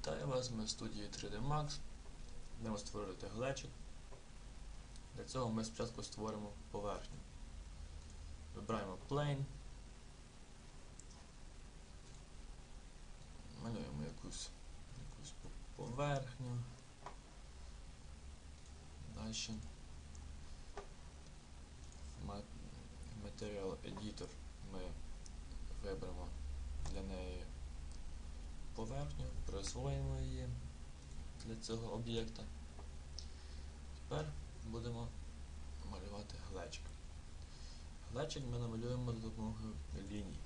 Вітаю вас, ми в студії 3D Max. Будемо створити глечик. Для цього ми спочатку створимо поверхню. Вибираємо Plane. Малюємо якусь, якусь поверхню. Далі. Ма- Material Editor ми виберемо для неї поверхню, присвоїмо її для цього об'єкта. Тепер будемо малювати глечик. Глечик ми намалюємо за допомогою ліній.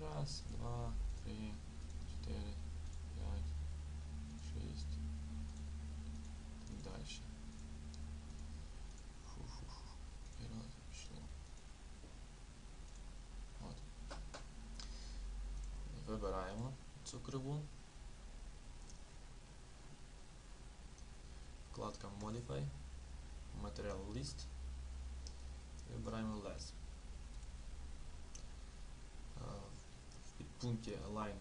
Раз, два, три, чотири, п'ять, шість. І далі. Фу-фу-фу. І раз пішло. От. Вибираємо цю криву. Вкладка Modify, Material List. І вибираємо Less. Е, В підпункті Align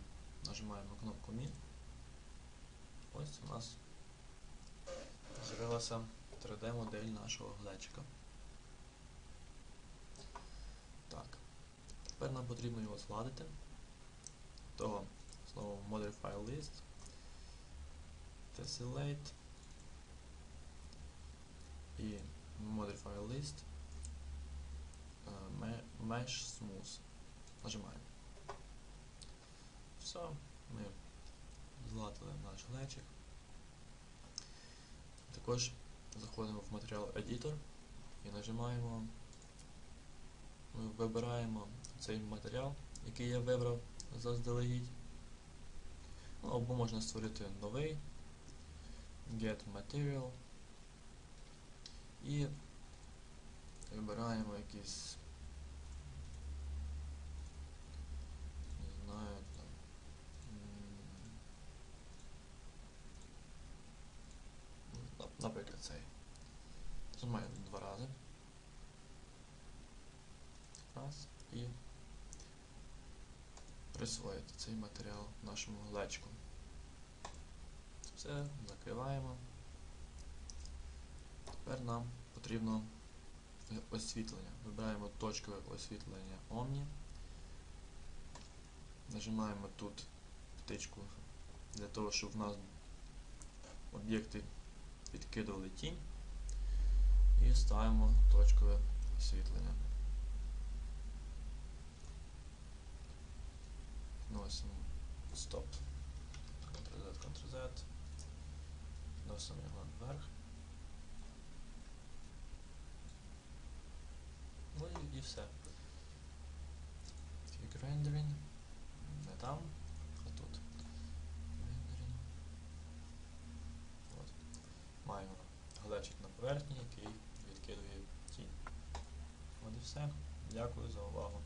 нажимаємо кнопку Min. Ось у нас з'явилася 3D-модель нашого глечика. Так. Тепер нам потрібно його згладити. Modify List, Tessellate і Modify List е, Mesh Smooth. Нажимаємо. Все, ми згладили наш глечик. Також заходимо в Material Editor і нажимаємо, ми вибираємо цей матеріал, який я вибрав заздалегідь. Або можна створити новий Get Material і вибираємо якийсь не знаю там наприклад цей. Займаємо два рази. Раз і присвоїти цей матеріал нашому глечку. Все, закриваємо. Тепер нам потрібно освітлення. Вибираємо точкове освітлення Omni. Нажимаємо тут птичку для того, щоб в нас об'єкти підкидували тінь. І ставимо точкове освітлення. Вносимо стоп. Ctrl-Z, Ctrl-Z. Вносимо його вверх. Ну і, і все. Click rendering. Не там, а тут. Rendering. От. Маємо глечик на поверхні, який відкидує тінь. От і все. Дякую за увагу.